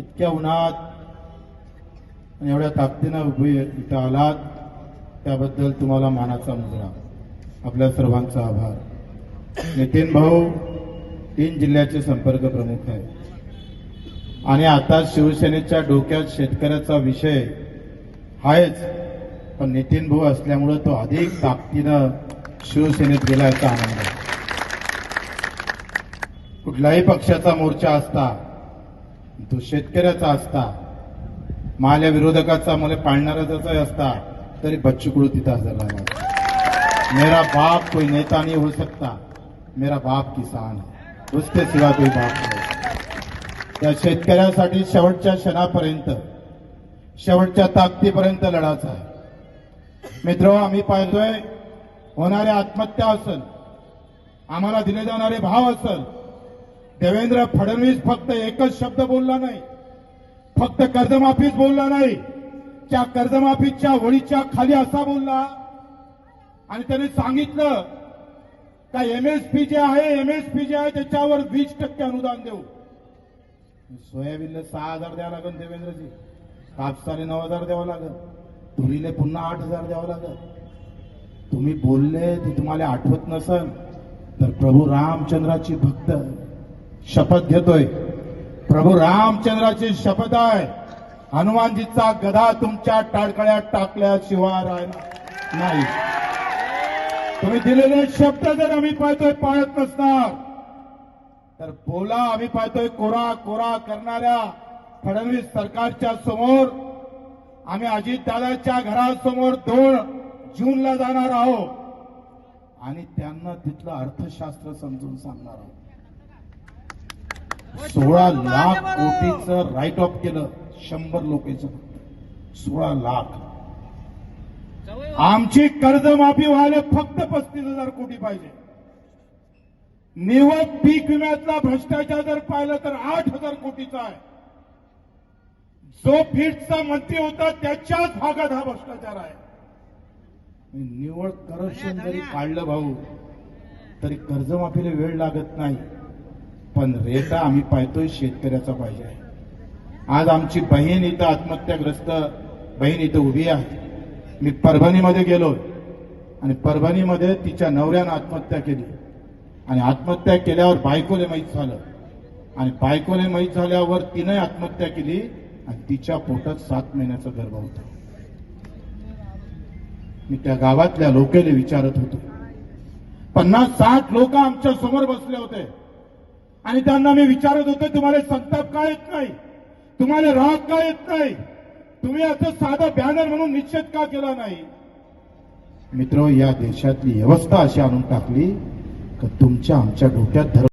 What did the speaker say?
इतक्या उन्हात आणि एवढ्या ताकदीनं उभे इथं आलात त्याबद्दल तुम्हाला मानाचा मुजरा. आपल्या सर्वांचा आभार. नितीन भाऊ तीन जिल्ह्याचे संपर्क प्रमुख आहे आणि आता शिवसेनेच्या डोक्यात शेतकऱ्याचा विषय आहेच पण नितीन भाऊ असल्यामुळं तो अधिक ताकदीनं शिवसेनेत गेला याचा आनंद आहे. कुठल्याही पक्षाचा मोर्चा असता तो शेतकऱ्याचा असता माल्या विरोधकाचा मला पाळणाराचाही असता तरी बच्चू कडू तिथं हजर मेरा बाप कोई नेता नाही हो सकता मेरा बाप किसान है. उसके सिवा कोई बाप नाही हो त्या शेतकऱ्यासाठी शेवटच्या क्षणापर्यंत शेवटच्या ताकदीपर्यंत लढायचा आहे. मित्र आम्ही पाहतोय होणाऱ्या आत्महत्या असेल आम्हाला दिले जाणारे भाव असेल देवेंद्र फडणवीस फक्त एकच शब्द बोलला नाही. फक्त कर्जमाफीच बोलला नाही. त्या कर्जमाफीच्या वळीच्या खाली असा बोलला. आणि त्याने सांगितलं का एमएसपी जे आहे एमएसपी जे आहे त्याच्यावर वीस टक्के अनुदान देऊ. सोयाबीनला सहा हजार द्यावं लागेल देवेंद्रजी. कापसाने नऊ हजार द्यावं लागेल. तुरीले पुन्हा आठ हजार द्यावं लागेल. तुम्ही बोलले ते तुम्हाला आठवत नसल तर प्रभू रामचंद्राची भक्त शपथ घेतोय. प्रभू रामचंद्राची शपथ आहे. हनुमानजीचा गदा तुमच्या टाळकळ्यात टाकल्याशिवाय नाही. तुम्ही दिलेले शब्द जर आम्ही पाहतोय पाळत नसणार. तर बोला आम्ही पाहतोय कोरा कोरा करणाऱ्या फडणवीस सरकारच्या समोर. आम्ही अजितदादाच्या घरासमोर दोन जूनला जाणार आहोत. आणि त्यांना तिथलं अर्थशास्त्र समजून सांगणार आहोत. सोळा लाख कोटीचं राईट ऑफ केलं. शंभर लोकांचं सोळा लाख. आमची कर्जमाफी व्हायला फक्त पस्तीस हजार कोटी पाहिजे. निवड पीक विम्यातला भ्रष्टाचार जर पाहिला तर आठ हजार कोटीचा आहे. जो फीडचा मंत्री होता त्याच्याच भागात हा भ्रष्टाचार आहे. निवड करप्शन जरी काढलं भाऊ तरी कर्जमाफीला वेळ लागत नाही. पण रेटा आम्ही पाहतोय शेतकऱ्याचा पाहिजे आहे. आज आमची बहीण इथं आत्महत्याग्रस्त बहीण इथं उभी आहे. मी परभणीमध्ये गेलो आणि परभणीमध्ये तिच्या नवऱ्यानं आत्महत्या केली. आणि आत्महत्या केल्यावर बायकोले माहीत झालं. आणि बायकोले माहीत झाल्यावर तिने आत्महत्या केली आणि तिच्या पोटात सात महिन्याचा गर्भ होता. मी त्या गावातल्या लोकेले विचारत होतो. पन्नास साठ लोक आमच्यासमोर बसले होते. आणि त्यांना मी विचारत होतो तुम्हाला संताप का येत नाही? तुम्हाला राग का येत नाही? तुम्ही असं साधं बॅनर म्हणून निश्चित का केला नाही? मित्र या देशातली व्यवस्था अशी आणून टाकली का तुमच्या आमच्या डोक्यात धर्म